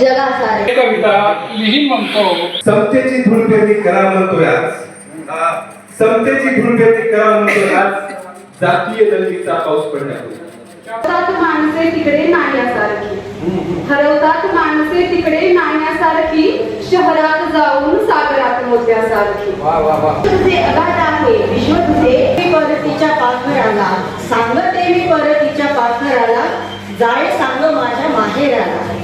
जगासारे कविता लिहीन म्हणतो. समतेची धूळपेटी करा म्हणतोय आज समतेची धूळपेटी करा म्हणतोय आज जातीय दंगलीचा पाऊस हरवतात माणसे तिकडे नाण्यासारखी हरवतात माणसे तिकडे नाण्यासारखी शहरात जाऊन सागरात मोत्यासारखी. तुझे अगाध आहे विश्व तुझे मी परतीच्या पाखराला सांगते मी परतीच्या पाखराला. जाळे सांग माझ्या माहेराला.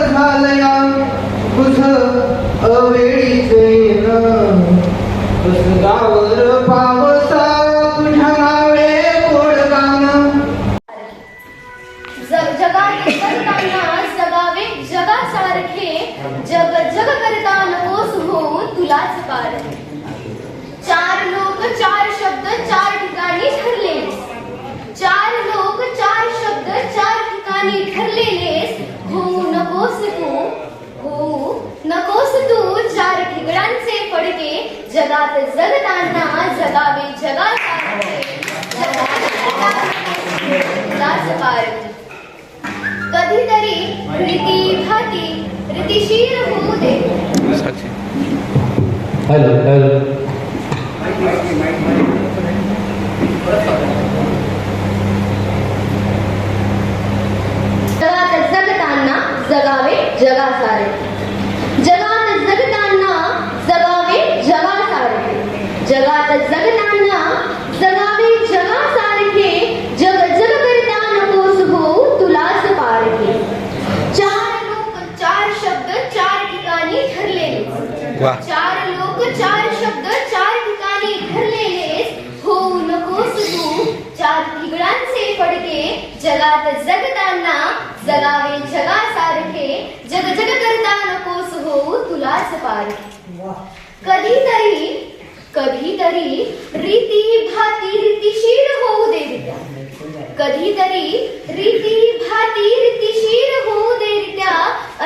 आणि ठरलेलेस होऊ नकोस तू. होऊ नकोस तू. चार ठिगडांचे फडके जगात जगताना जगावे जगात कधीतरी रीती भाती रीतीशीर होऊ दे. हॅलो हॅलो जगावे जगासारे जगात जगताना जगावे जगासारखे जगात जगताना जगावे जगासारखे जग जग करता नकोस हो तुलाच पारखे। चार लोक चार शब्द चार ठिकाणी ठरलेले। चार लोक चार शब्द चार ठिकाणी ठरलेले। होऊ नकोस तू चार ठिगडांचे फडके। जगात जगताना जगावे जगासारखे तुलाच पारखे कधीतरी कधीतरी रीती भाती रीतिशीर होऊ दे रित्या. कधीतरी रीती भाती रीतिशीर होऊ दे रित्या.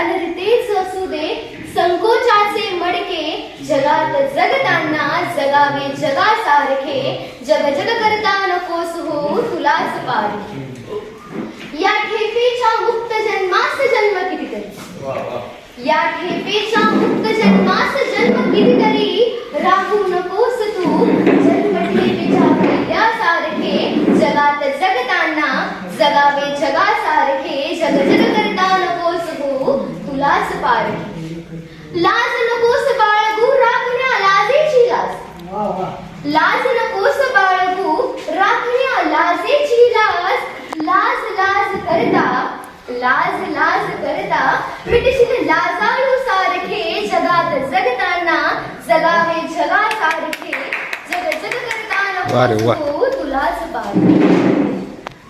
अनरितेच असू दे संकोचाचे मडके जगात जगताना जगावे जगासारखे जग जग करता नकोस हो तुलाच पारखे या ठेपेच्या मुक्त जन्मास जन्म कितीतरी. या ठेपेचा मुक्त जन्मास जन्म कितीतरी राहू नकोस तू. जन्म ठेपेच्या कैद्यासारखे जगात जगताना जगावे जगासारखे जग जग करता नकोस तू. तुलाच पारखे लाज मिटशील लाजाळू सारखे जगात जगताना जगावे जगासारखे जग जग करता नकोस हो तुलाच पार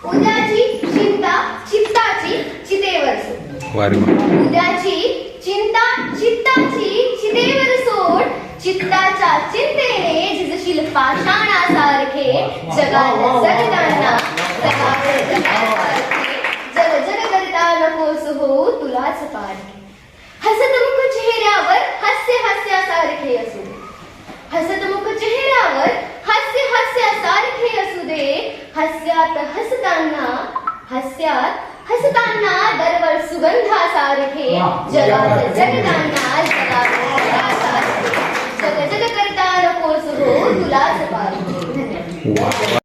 उद्याची चिंता चित्ताची चितेवर सोड उद्याची चिंता चित्ताची चितेवर सोड चित्ताच्या चिंतेने झिजशील पाषाणासारखे जगात जगताना जगावे जग जग नकोस हो तुलाच पारखे हसतमुख चेहऱ्यावर हास्य हास्यासारखे असू। दे हसतमुख चेहऱ्यावर हास्य हास्यासारखे असू दे। हास्यात हसताना हस्यात हसताना दरवर सुगंधासारखे जगात जगताना जगात जगासारखे जग जग करता नकोस हो तुलाच पारखे धन्यवाद।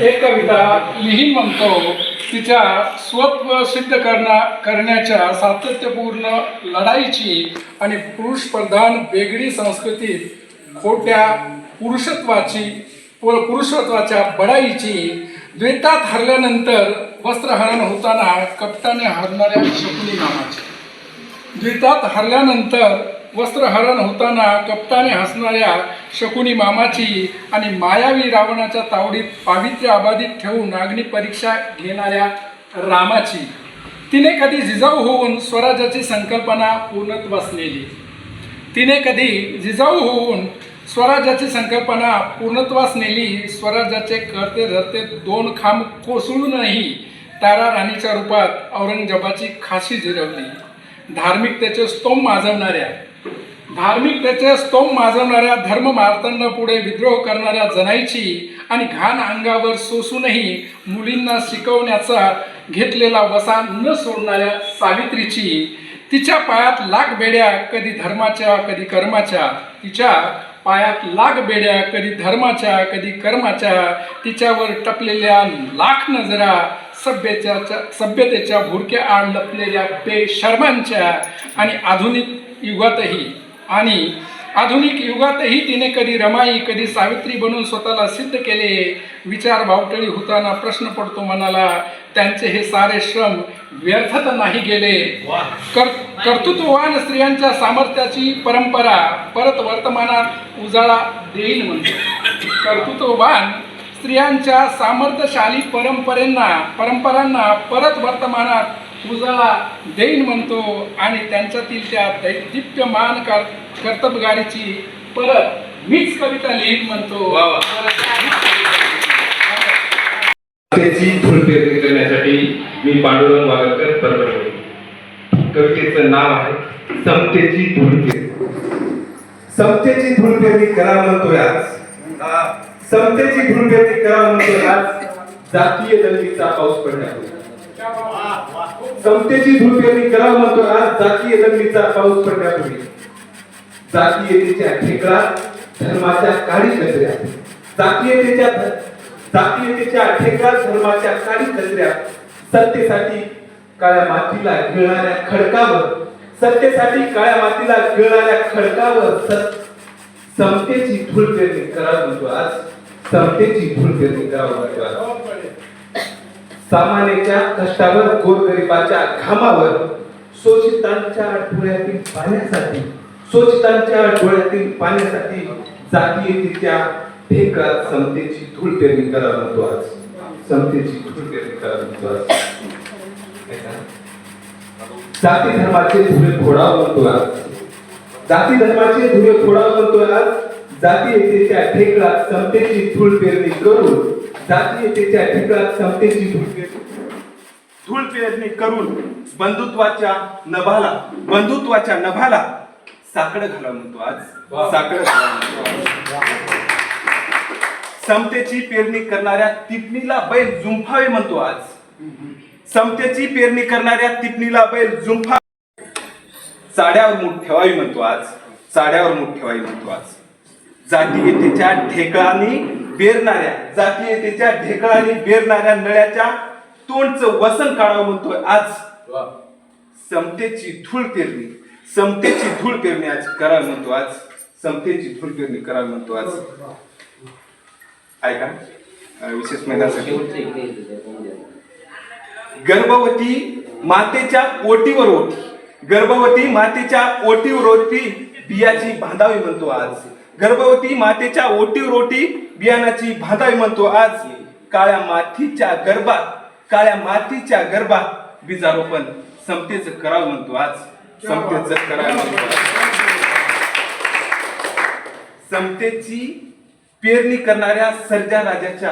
एक कविता लिहीन म्हणतो. तिच्या स्वत्व सिद्ध करण्या करण्याच्या सातत्यपूर्ण लढाईची आणि पुरुषप्रधान वेगळी संस्कृतीत खोट्या पुरुषत्वाची पुरुषत्वाच्या बढाईची द्वैतात हरल्यानंतर वस्त्रहरण होताना कपटाने हरणाऱ्या शकुनी नामाची द्वितात हरल्यानंतर वस्त्रहरण होताना कप्ताने हसणाऱ्या शकुनी मामाची आणि मायावी रावणाच्या तावडीत पावित्र्य अबाधित ठेवून अग्नी परीक्षा घेणाऱ्या रामाची. तिने कधी जिजाऊ होऊन स्वराज्याची संकल्पना पूर्णत्वास नेली. तिने कधी जिजाऊ होऊन स्वराज्याची संकल्पना पूर्णत्वास नेली स्वराज्याचे करते धरते दोन खांब कोसळूनही तारा राणीच्या रूपात औरंगजेबाची खाशी जिरवली धार्मिकतेचे स्तोम माजवणाऱ्या धार्मिकतेचे स्तोम माजवणाऱ्या धर्म मार्तंड पुढे विद्रोह करणाऱ्या जनाईची आणि घाण अंगावर सोसूनही मुलींना शिकवण्याचा घेतलेला वसा न सोडणाऱ्या सावित्रीची तिच्या पायात लाख बेड्या कधी धर्माच्या कधी कर्माच्या. तिच्या पायात लाख बेड्या कधी धर्माच्या कधी कर्माच्या. तिच्यावर टपलेल्या लाख नजरा सभ्यतेच्या सभ्यतेच्या भुरक्या आड लपलेल्या बेशर्मांच्या आणि आधुनिक युगातही. आणि आधुनिक युगातही तिने कधी रमाई कधी सावित्री बनून स्वतःला सिद्ध केले विचार भावटळी होताना प्रश्न पडतो मनाला त्यांचे हे सारे श्रम व्यर्थ तर नाही गेले. कर कर्तृत्ववान स्त्रियांच्या सामर्थ्याची परंपरा परत वर्तमानात उजाळा देईल म्हणतो कर्तृत्ववान स्त्रियांच्या सामर्थ्यशाली परंपरेंना परंपरांना परत वर्तमानात उजाळा देईन म्हणतो आणि त्यांच्यातील त्या दैदिप्यमान कर कर्तबगारीची परत मीच कविता लिहित म्हणतो. वा वा. त्याची धूळ पेरणी करण्यासाठी मी पांडुरंग वागरकर परभणी. कवितेचं नाव आहे समतेची धूळ पेरणी समतेची धूळ पेरणी करा म्हणतोय आज. समतेची धूळ पेरणी करा म्हणतोय आज. जातीय दंगलीचा पाऊस पडण्यापूर्वी. समतेची धूळ करावं करा आज जातीय दंगलीचा पाऊस पडण्यापूर्वी जातीयतेच्या ठेकळा धर्माच्या काळी कचऱ्या. जातीयतेच्या जातीयतेच्या ठेकळा धर्माच्या काळी कचऱ्या. सत्तेसाठी काळ्या मातीला गिळणाऱ्या खडकावर. सत्तेसाठी काळ्या मातीला गिळणाऱ्या खडकावर समतेची धूळ पेरणी करावं म्हणतो. आज समतेची धूळ पेरणी करावं म्हणतो. आज सामान्याच्या कष्टावर गोरगरिबाच्या घामावर शोषितांच्या डोळ्यातील पाण्यासाठी शोषितांच्या डोळ्यातील पाण्यासाठी जातीयतेच्या ढेकळात समतेची धूळ पेरणी करा म्हणतो आज. समतेची धूळ पेरणी करा म्हणतो आज. जाती धर्माचे धुळे फोडावं म्हणतो आज. जाती धर्माचे धुळे फोडावं म्हणतो आज. जातीयतेच्या ढेकळात समतेची धूळ पेरणी करून जातीयतेच्या ढेकळात समतेची धूळ धूळ पेरणी करून बंधुत्वाच्या नभाला बंधुत्वाच्या नभाला साकडं घाला म्हणतो आज. साकडं घाला. समतेची पेरणी करणाऱ्या टिपणीला बैल जुंफावे म्हणतो आज. समतेची पेरणी करणाऱ्या टिपणीला बैल जुंफा चाड्यावर मूठ ठेवावी म्हणतो आज. चाड्यावर मूठ ठेवावी म्हणतो आज. जातीयतेच्या ढेकळांनी बेरणाऱ्या जातीयतेच्या ढेकळांनी बेरणाऱ्या नळ्याच्या तोंडचं वसन काढावं म्हणतोय आज. समतेची धूळ पेरणी समतेची धूळ पेरणी आज करावी म्हणतो आज. समतेची धूळ पेरणी करावी म्हणतो आज. ऐका विशेष महिन्यासाठी. गर्भवती मातेच्या ओटीवर ओटी. गर्भवती मातेच्या ओटीवर ओटी बियाची बांधावी म्हणतो आज. गर्भवती मातेच्या ओटी रोटी बियाणाची बांधावी म्हणतो. आज काळ्या मातीच्या गर्भात काळ्या मातीच्या गर्भात बीजारोपण समतेच करावं म्हणतो. आज समतेच करावं समतेची पेरणी करणाऱ्या सर्जा राजाच्या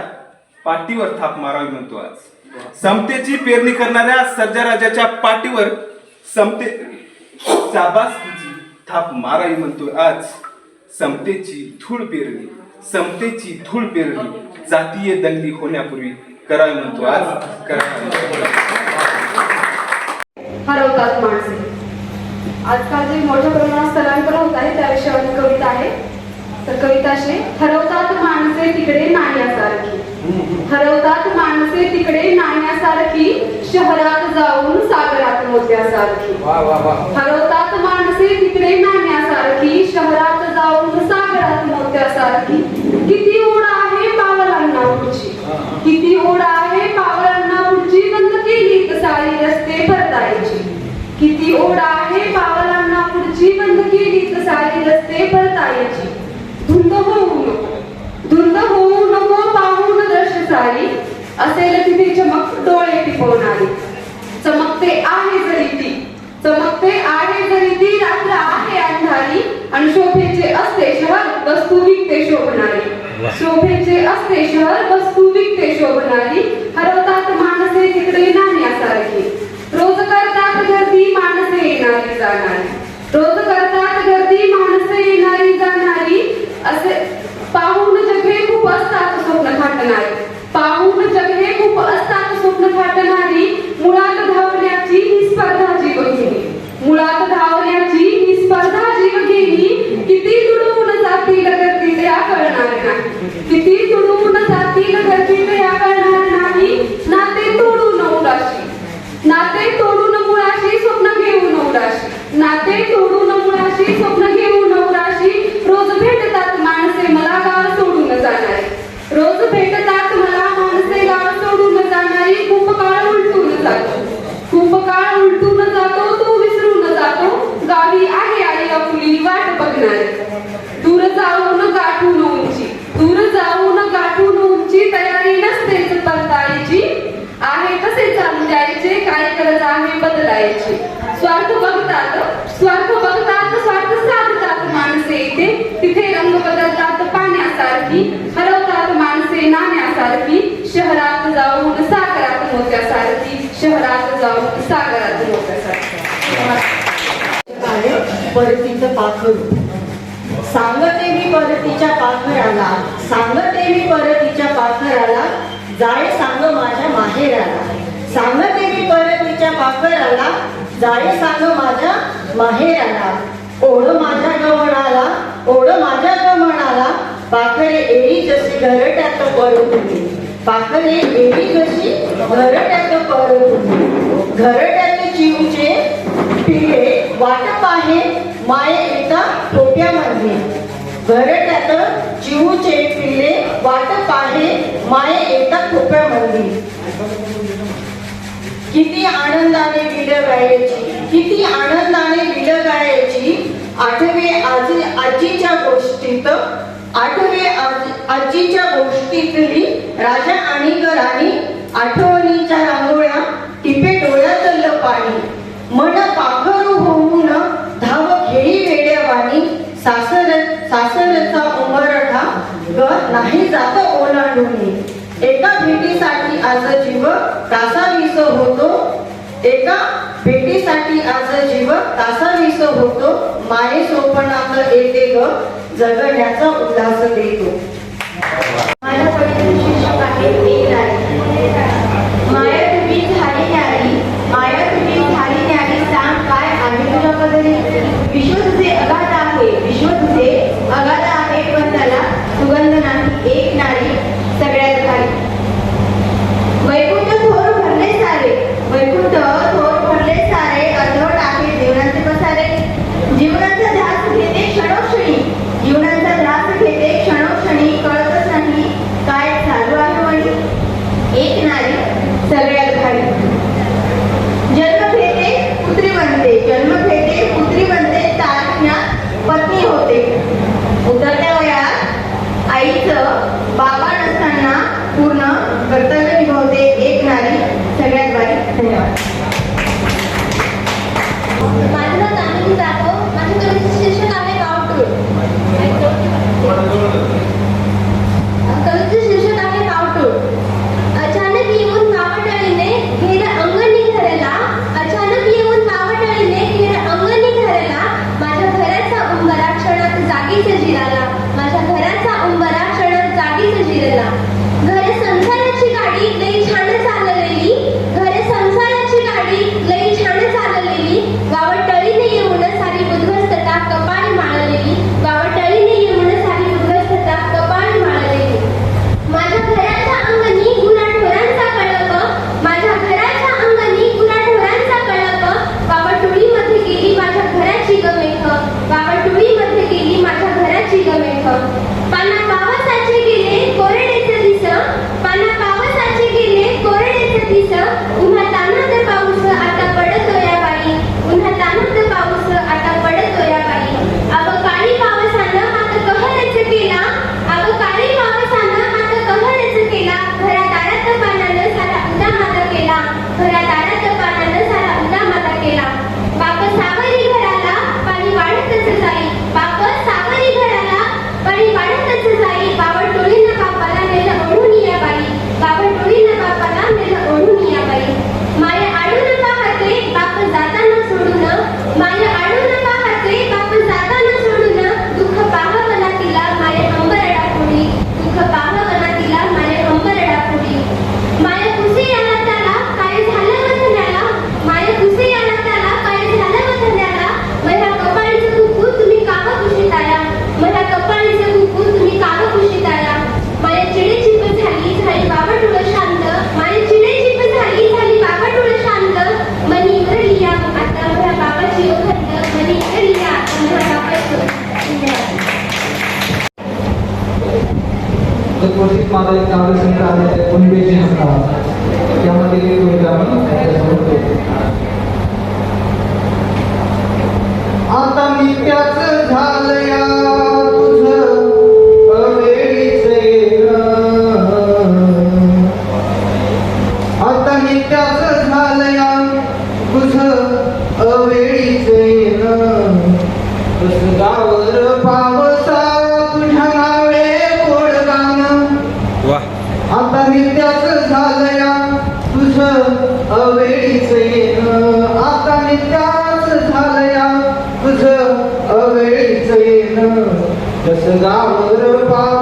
पाठीवर थाप मारावी म्हणतो आज. समतेची पेरणी करणाऱ्या सर्जा राजाच्या पाठीवर समते शाबासकीची थाप मारावी म्हणतो. आज समतेची धूळ पेरणी समतेची धूळ पेरणी जातीय दंगली होण्यापूर्वी करावी म्हणतो आज करावी म्हणतो. आज. हरवतात माणसे. आजकाल जे मोठ्या प्रमाणात स्थलांतर होत आहे त्या विषयावर कविता आहे. तर कविता अशी हरवतात माणसे तिकडे नाण्यासारखी. हरवतात माणसे तिकडे नाण्यासारखी शहरात जाऊन सागरात मोत्यासारखी. हरवतात माणसे तिकडे नाण्यासारखी शहरात जाऊन सागरात मोत्यासारखी किती ओढ आहे पावलांना पुढची किती ओढ आहे पावलांना पुढची बंद केली सारी रस्ते परतायची. किती ओढ आहे पावलांना पुढची बंद केली सारी रस्ते परतायची. धुंद होऊ नको. धुंद होऊ त्यांचे असते शहर वस्तू विकते शोभणारी हरवतात माणसे तिकडे नाण्यासारखी रोज करतात गर्दी माणसे येणारी जाणारी. रोज करतात गर्दी माणसे येणारी जाणारी. असे पाहून जगे खूप असतात स्वप्न थाटणारी पाहून जगे खूप असतात स्वप्न थाटणारी मुळात धावण्याची जाऊन पाखर सांगते मी परतीच्या पाखराला. सांगते मी परतीच्या पाखराला. जाळे सांग माझ्या माहेराला. सांगते मी परतीच्या पाखराला. जाळे सांग माझ्या माहेराला. ओढ माझ्या गवणाला ओढ माझ्या गवणाला पाखरे एळी जशी घरट्यात पडून बाकरे एवी घशी घरट्यात पर घरट्यात जीवचे पिळे वाटप आहे माये एका टोप्या म्हणजे घरट्यात जीवचे पिळे वाटप आहे माये एका टोप्या म्हणजे किती आनंदाने विलं गायची किती आनंदाने विलं गायची आठवे आजी आजीच्या गोष्टीत आठवे आजीच्या गोष्टीतली राजा आणि राणी आठवणीच्या रांगोळ्या टिपे डोळ्यातलं पाणी. मन पाखरू होऊन धाव घेडी वेड्या वाणी सासर सासरचा उंबरठा ग नाही जात ओलांडून. एका भेटीसाठी आज जीव कासावीस होतो. एका भेटीसाठी आज जीव तासावीस होतो. माये सोपणात येते ग जगण्याचा उल्हास देतो. माझ्या पडील शिक्षक आहे They. आम्हाला एक चांगलं संत आले ते उन्मेषी नावाचा यामध्ये कविता आम्ही आता मी त्याच झालं या आता नित्याच झालया तुझ अवेळीच येणं जस गावर पावसा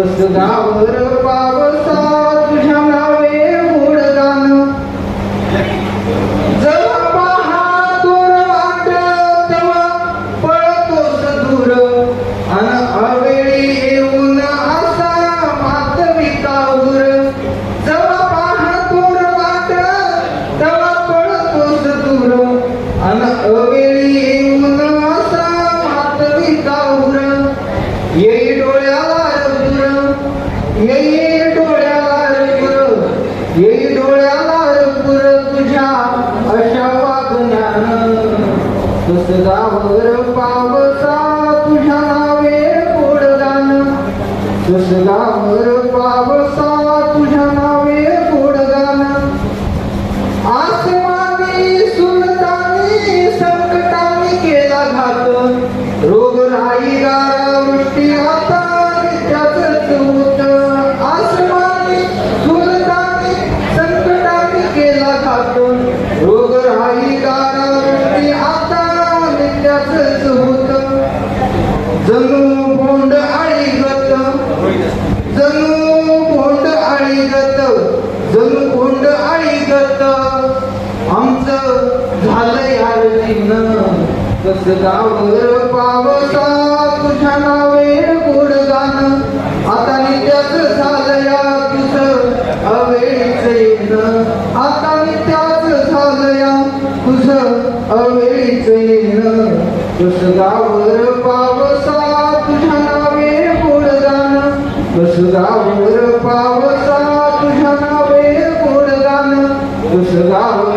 तस पावसा तुझ्या नावे गोड जेव्हा पहा दूर वाट तेव्हा पळतोस दूर. अन अवेळी येऊन असा मातविकावर जेव्हा पहा दूर वाट तेव्हा पळतोस दूर. अन अवेळी येऊन असा येई डोळ्याला ஏ कस गावर पावसा तुझ्या नावे गोड गाणं आता नित्याच झालं या तुझं अवेळीच येणं आता नित्याच झालं या तुझं अवेळीच येणं कस गावर पावसा तुझ्या नावे गोड गाणं कस गावर पावसा तुझ्या नावे गोड गाणं कस गावर